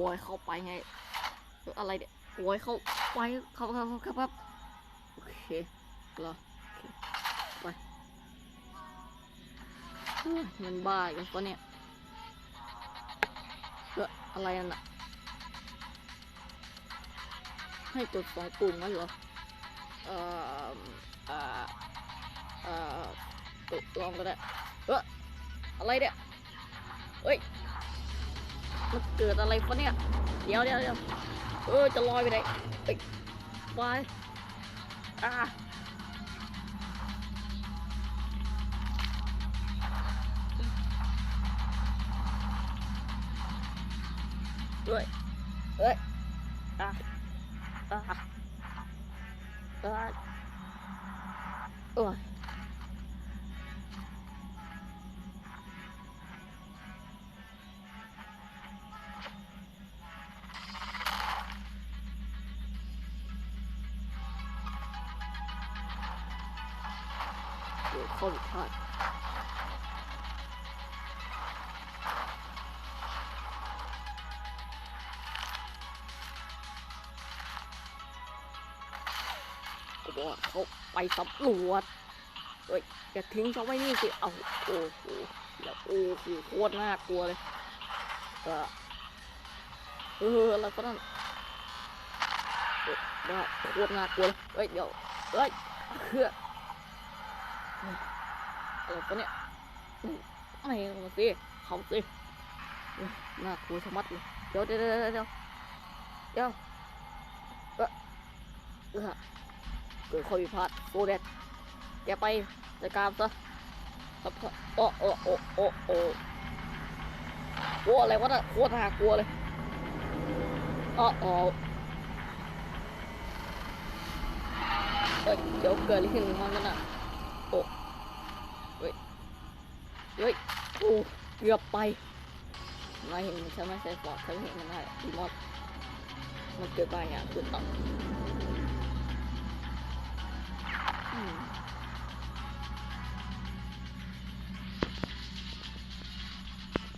บอยเข้าไปไง อะไรเนี่ยบอยเข้าไปเข้าเข้าเข้าเข้าครับโอเคเหรอไปเฮ้ยมันบ้าอีกันปะเนี่ยเอออะไรนั่นน่ะให้กดสองปุ่มงั้นเหรอ เอ่อ เอ่อ เอ่อกดลองก็ได้ เอออะไรเนี่ยเฮ้ย มันเกิดอะไรปะเนี่ย เดี๋ยวเดี๋ยวเดี๋ยวเออจะลอยไปไหนเอ้ยไปอ่าเฮ้ยเฮ้ยอะอะอะเอ้ย เดี๋ยวข้อผิดพลาดก็บอกว่าเขาไปสำรวจเฮ้ยอย่าทิ้งเขาไว้นี่สิ เอาโอ้โหแล้วโอ้โหโคตรน่ากลัวเลยเออเอออะไรก็นั่นเออว่าโคตรน่ากลัวเลยเฮ้ยเดี๋ยวเฮ้ยเพื่อ อะไรปะเนี่ยอืมไอ้มาสิเขาสิเอ้ยน่ากลัวชะมัดเลยเดี๋ยวเดี๋ยวเดี๋ยวเดี๋ยวเดี๋ยวเออเออเกิดข้อผิดพลาดโซเด็ดแกไปจัดการซะครับโอ้โอ้โอ้โอ้โอ้โอ้อะไรวะน่ะโคตรน่ากลัวเลยอ๋ออ๋อเอ้ยเดี๋ยวเกิดอะไรขึ้นมันกันน่ะ เฮ้ย เฮ้ยโอ้เกือบไปมาเห็นใช่ไหมใส่ฟอร์ดเขาเห็นมันได้ดีมอดมันเกือบางอย่างคือตอำ